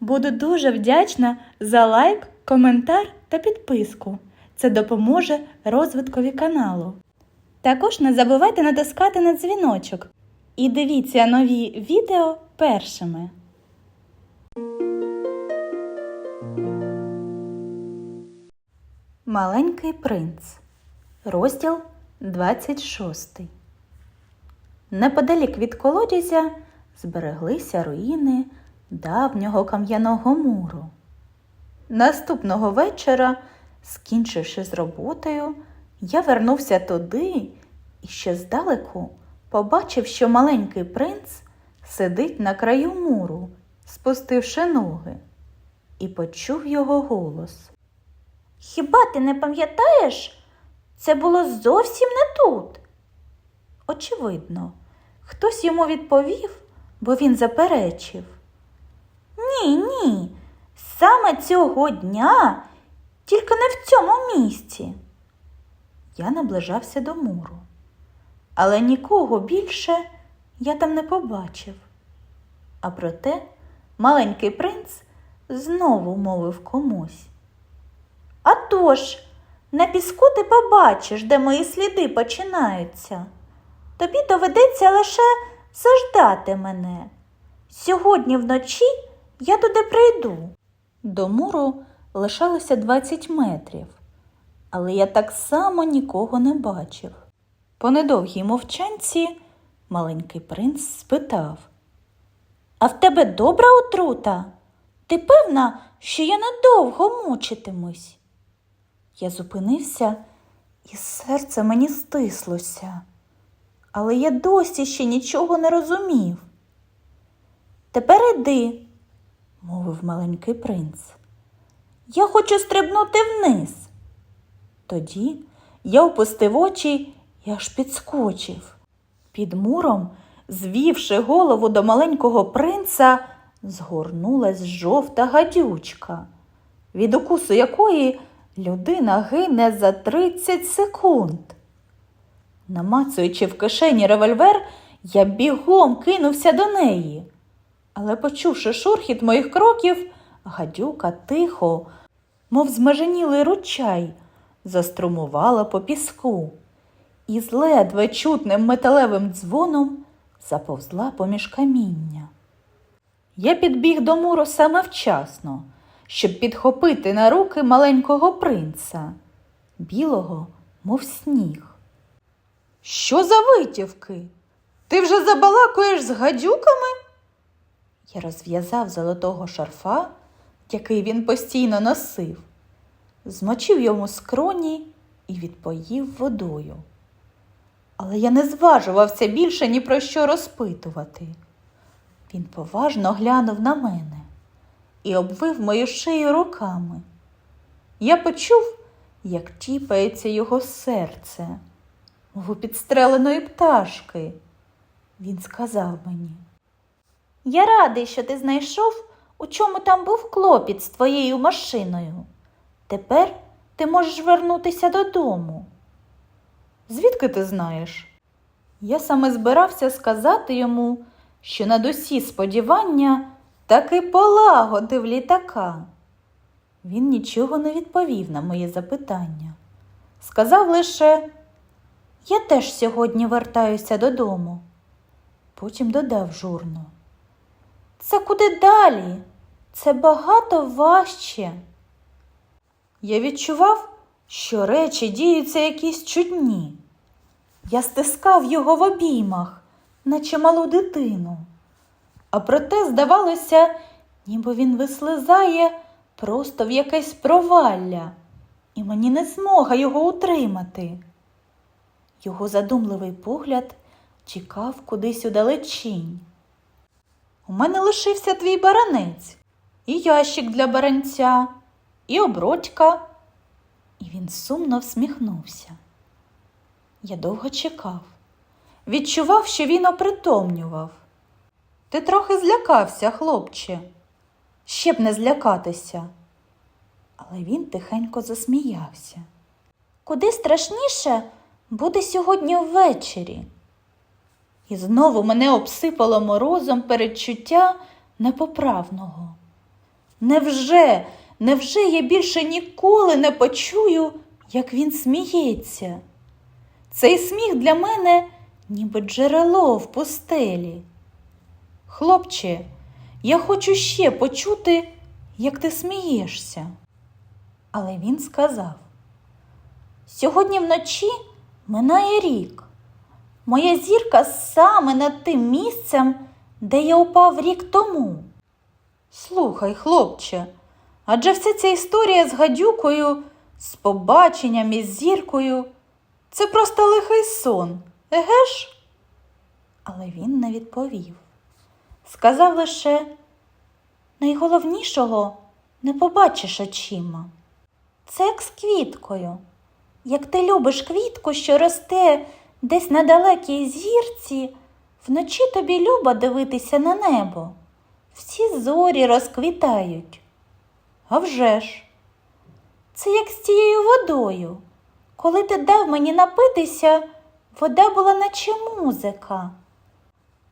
Буду дуже вдячна за лайк, коментар та підписку. Це допоможе розвиткові каналу. Також не забувайте натискати на дзвіночок і дивіться нові відео першими. Маленький принц. Розділ 26. Неподалік від колодязя збереглися руїни давнього кам'яного муру. Наступного вечора, скінчивши з роботою, я вернувся туди і ще здалеку побачив, що маленький принц сидить на краю муру, спустивши ноги, і почув його голос. Хіба ти не пам'ятаєш? Це було зовсім не тут. Очевидно, хтось йому відповів, бо він заперечив. Ні, ні, саме цього дня, тільки не в цьому місці. Я наближався до муру, але нікого більше я там не побачив. А проте маленький принц знову мовив комусь. А тож, на піску ти побачиш, де мої сліди починаються. Тобі доведеться лише заждати мене. Сьогодні вночі я туди прийду. До муру лишалося 20 метрів, але я так само нікого не бачив. По недовгій мовчанці маленький принц спитав А в тебе добра отрута? Ти певна, що я надовго мучитимусь? Я зупинився, і серце мені стислося, але я досі ще нічого не розумів. Тепер іди, мовив маленький принц. Я хочу стрибнути вниз. Тоді я опустив очі і аж підскочив. Під муром, звівши голову до маленького принца, згорнулась жовта гадючка, від укусу якої людина гине за 30 секунд. Намацуючи в кишені револьвер, я бігом кинувся до неї. Але, почувши шурхіт моїх кроків, гадюка тихо, мов змеженілий ручай, заструмувала по піску і з ледве чутним металевим дзвоном заповзла поміж каміння. Я підбіг до муру саме вчасно, щоб підхопити на руки маленького принца, білого, мов сніг. Що за витівки? Ти вже забалакуєш з гадюками? Я розв'язав золотого шарфа, який він постійно носив, змочив йому скроні і відпоїв водою. Але я не зважувався більше ні про що розпитувати. Він поважно глянув на мене і обвив мою шию руками. Я почув, як тіпається його серце, мов у підстреленої пташки. Він сказав мені. Я радий, що ти знайшов, у чому там був клопіт з твоєю машиною. Тепер ти можеш вернутися додому. Звідки ти знаєш? Я саме збирався сказати йому, що над усі сподівання таки полагодив літака. Він нічого не відповів на моє запитання. Сказав лише, я теж сьогодні вертаюся додому. Потім додав журно. Це куди далі? Це багато важче. Я відчував, що речі діються якісь чудні. Я стискав його в обіймах, наче малу дитину. А проте, здавалося, ніби він вислизає просто в якесь провалля, і мені не змога його утримати. Його задумливий погляд чекав кудись удалечінь. У мене лишився твій баранець, і ящик для баранця, і обродька. І він сумно всміхнувся. Я довго чекав, відчував, що він опритомнював. Ти трохи злякався, хлопче, ще б не злякатися. Але він тихенько засміявся. Куди страшніше буде сьогодні ввечері. І знову мене обсипало морозом передчуття непоправного. Невже, невже я більше ніколи не почую, як він сміється? Цей сміх для мене ніби джерело в пустелі. Хлопче, я хочу ще почути, як ти смієшся. Але він сказав: Сьогодні вночі минає рік. Моя зірка саме над тим місцем, де я упав рік тому. Слухай, хлопче, адже вся ця історія з гадюкою, з побаченням із зіркою, це просто лихий сон, еге ж? Але він не відповів. Сказав лише найголовнішого не побачиш очима. Це як з квіткою. Як ти любиш квітку, що росте десь на далекій зірці, вночі тобі любо дивитися на небо. Всі зорі розквітають. А вже ж, це як з цією водою. Коли ти дав мені напитися, вода була наче музика.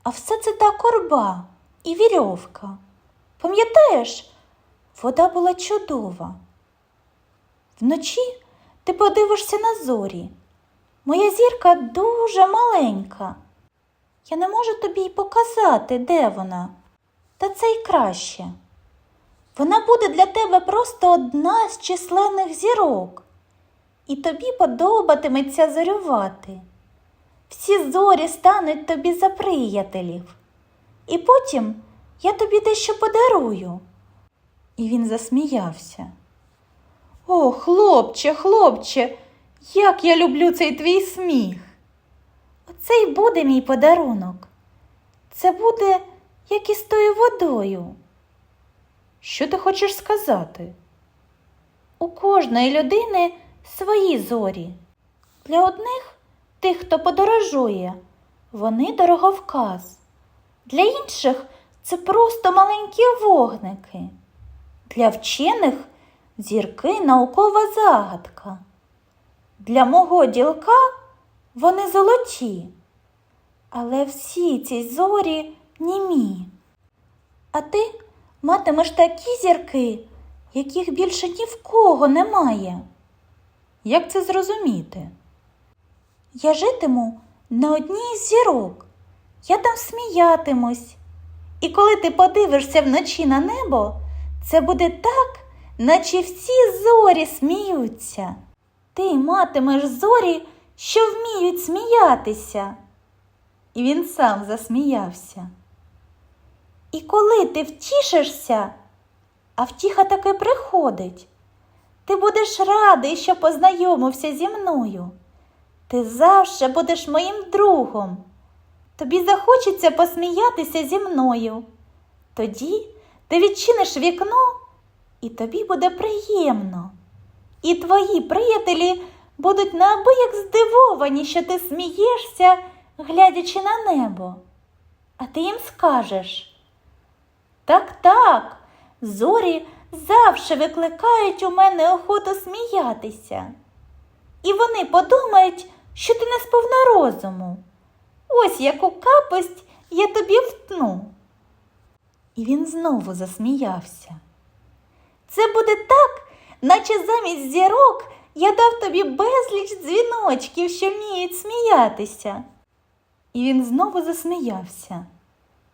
А все це та корба і вірьовка. Пам'ятаєш, вода була чудова. Вночі ти подивишся на зорі. Моя зірка дуже маленька. Я не можу тобі й показати, де вона. Та це й краще. Вона буде для тебе просто одна з численних зірок, і тобі подобатиметься зорювати. Всі зорі стануть тобі за приятелів, і потім я тобі дещо подарую. І він засміявся. О, хлопче, хлопче, як я люблю цей твій сміх. Оце й буде мій подарунок. Це буде, як із тою водою. Що ти хочеш сказати? У кожної людини свої зорі. Для одних, тих, хто подорожує, вони дороговказ. Для інших це просто маленькі вогники. Для вчених зірки наукова загадка. Для мого ділка вони золоті, але всі ці зорі німі. А ти матимеш такі зірки, яких більше ні в кого немає. Як це зрозуміти? Я житиму на одній з зірок, я там сміятимусь. І коли ти подивишся вночі на небо, це буде так, наче всі зорі сміються. Ти матимеш зорі, що вміють сміятися. І він сам засміявся. І коли ти втішишся, а втіха таки приходить, ти будеш радий, що познайомився зі мною. Ти завжди будеш моїм другом. Тобі захочеться посміятися зі мною. Тоді ти відчиниш вікно, і тобі буде приємно. І твої приятелі будуть неабияк здивовані, що ти смієшся, глядячи на небо. А ти їм скажеш. Так, так, зорі завжди викликають у мене охоту сміятися. І вони подумають, що ти не сповна розуму. Ось яку капость я тобі втну. І він знову засміявся. Це буде так, наче замість зірок я дав тобі безліч дзвіночків, що вміють сміятися. І він знову засміявся.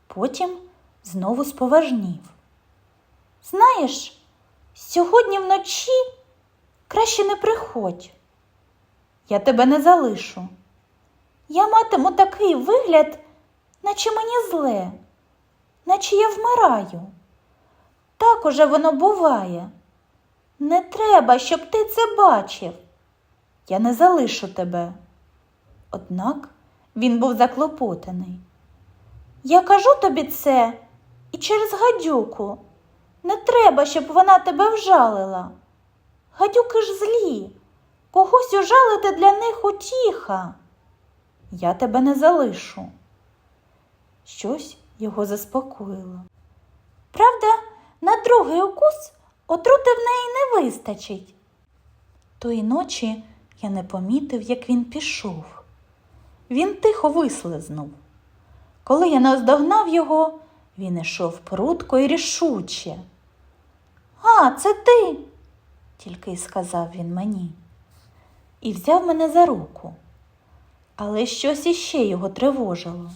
Потім знову споважнів. Знаєш, сьогодні вночі краще не приходь. Я тебе не залишу. Я матиму такий вигляд, наче мені зле, наче я вмираю. Так уже воно буває. Не треба, щоб ти це бачив. Я не залишу тебе. Однак він був заклопотаний. Я кажу тобі це і через гадюку. Не треба, щоб вона тебе вжалила. Гадюки ж злі, когось ужалити для них утіха. Я тебе не залишу. Щось його заспокоїло. Правда, на другий укус отрути в неї не вистачить. Тої ночі я не помітив, як він пішов. Він тихо вислизнув. Коли я наздогнав його, він ішов прудко і рішуче. А, це ти, тільки й сказав він мені. І взяв мене за руку. Але щось іще його тривожило.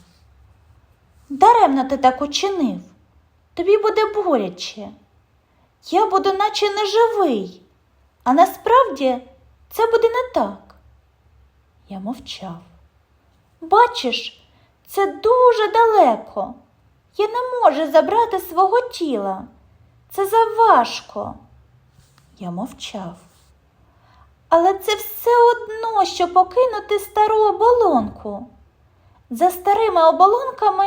Даремно ти так учинив. Тобі буде боляче. Я буду наче неживий, а насправді це буде не так. Я мовчав. Бачиш, це дуже далеко. Я не можу забрати свого тіла. Це заважко. Я мовчав. Але це все одно, що покинути стару оболонку. За старими оболонками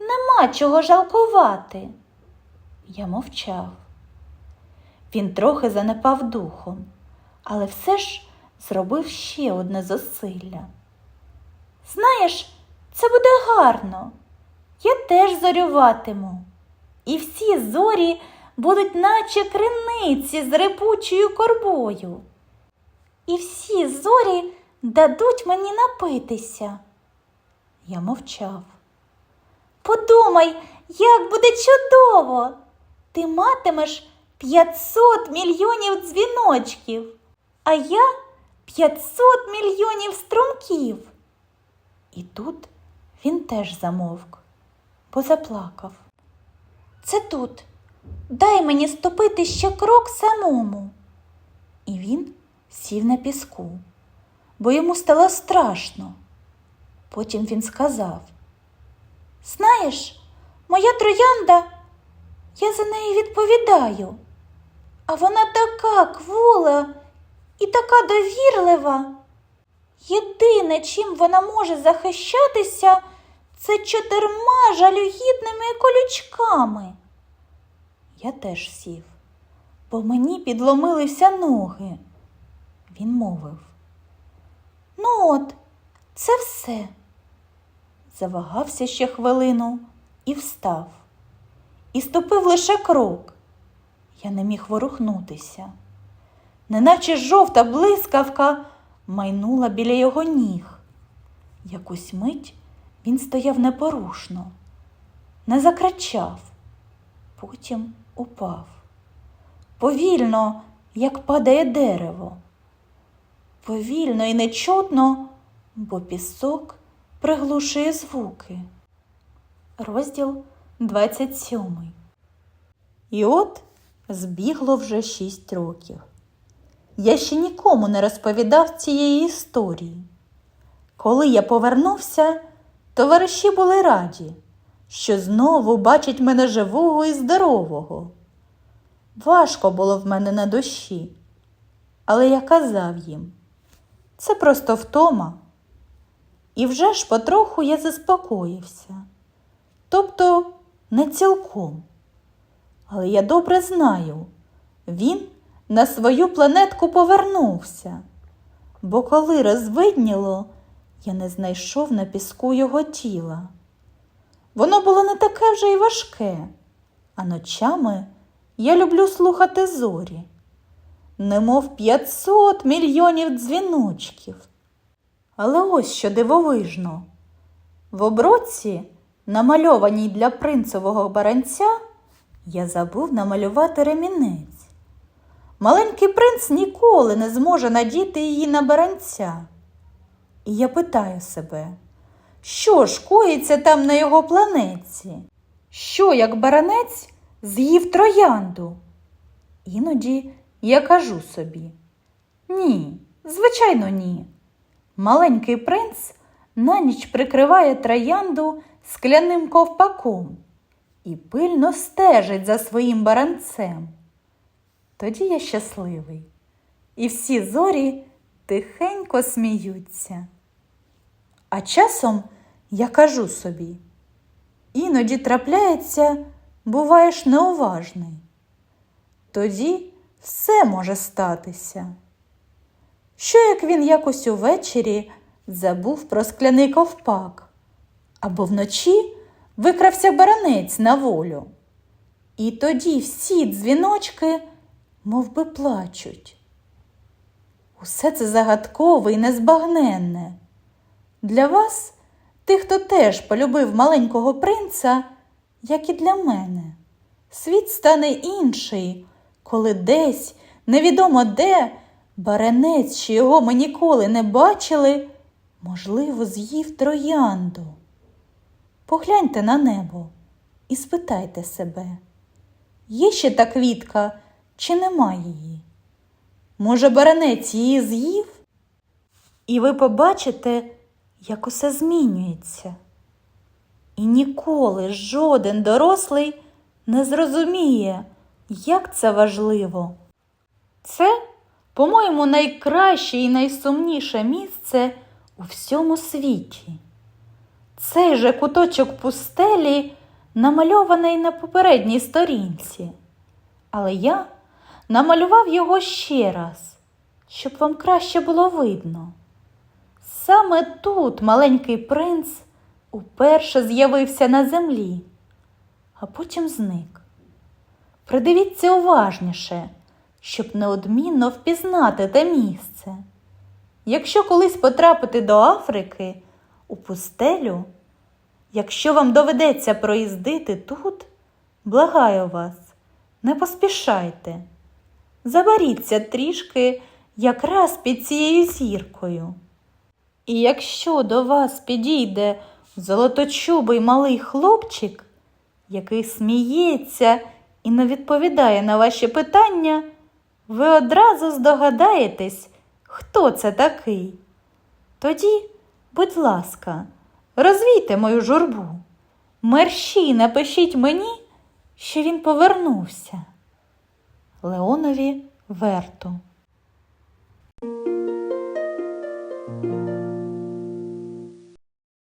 нема чого жалкувати. Я мовчав. Він трохи занепав духом, але все ж зробив ще одне зусилля. Знаєш, це буде гарно. Я теж зорюватиму. І всі зорі будуть наче криниці з репучою корбою. І всі зорі дадуть мені напитися. Я мовчав. Подумай, як буде чудово! Ти матимеш 500 мільйонів дзвіночків, а я 500 мільйонів струмків. І тут він теж замовк, бо заплакав. Це тут. Дай мені ступити ще крок самому. І він сів на піску, бо йому стало страшно. Потім він сказав: Знаєш, моя троянда, я за неї відповідаю, а вона така квола і така довірлива. Єдине, чим вона може захищатися, це чотирма жалюгідними колючками. Я теж сів, бо мені підломилися ноги. Він мовив. Ну от, це все. Завагався ще хвилину і встав. І ступив лише крок. Я не міг ворухнутися. Неначе жовта блискавка майнула біля його ніг. Якусь мить він стояв непорушно, не закричав, потім упав. Повільно, як падає дерево. Повільно і нечутно, бо пісок приглушує звуки. Розділ 27 І от збігло вже шість років. Я ще нікому не розповідав цієї історії. Коли я повернувся, товариші були раді, що знову бачать мене живого і здорового. Важко було в мене на душі, але я казав їм, це просто втома. І вже ж потроху я заспокоївся. Тобто не цілком. Але я добре знаю, він на свою планетку повернувся, бо коли розвидніло, я не знайшов на піску його тіла. Воно було не таке вже й важке, а ночами я люблю слухати зорі, немов 500 мільйонів дзвіночків. Але ось що дивовижно. В оброці, намальованій для принцевого баранця, я забув намалювати ремінець. Маленький принц ніколи не зможе надіти її на баранця. І я питаю себе, що ж коїться там на його планеті? Що, як баранець з'їв троянду? Іноді я кажу собі ні, звичайно, ні. Маленький принц на ніч прикриває троянду скляним ковпаком і пильно стежить за своїм баранцем. Тоді я щасливий, і всі зорі тихенько сміються. А часом я кажу собі, іноді трапляється, буваєш неуважний. Тоді все може статися. Що як він якось увечері забув про скляний ковпак, або вночі викрався баранець на волю. І тоді всі дзвіночки мов би, плачуть. Усе це загадкове і незбагненне. Для вас, тих, хто теж полюбив маленького принца, як і для мене, світ стане інший, коли десь, невідомо де, баранець, що його ми ніколи не бачили, можливо, з'їв троянду. Погляньте на небо і спитайте себе, є ще та квітка чи нема її? Може, баранець її з'їв? І ви побачите, як усе змінюється. І ніколи жоден дорослий не зрозуміє, як це важливо. Це, по-моєму, найкраще і найсумніше місце у всьому світі. Цей же куточок пустелі намальований на попередній сторінці, але я намалював його ще раз, щоб вам краще було видно. Саме тут маленький принц уперше з'явився на землі, а потім зник. Придивіться уважніше, щоб неодмінно впізнати те місце. Якщо колись потрапити до Африки у пустелю, якщо вам доведеться проїздити тут, благаю вас, не поспішайте. Заберіться трішки якраз під цією зіркою. І якщо до вас підійде золоточубий малий хлопчик, який сміється і не відповідає на ваші питання, ви одразу здогадаєтесь, хто це такий. Тоді, будь ласка, розвійте мою журбу. Мерщій напишіть мені, що він повернувся. Леонові Верту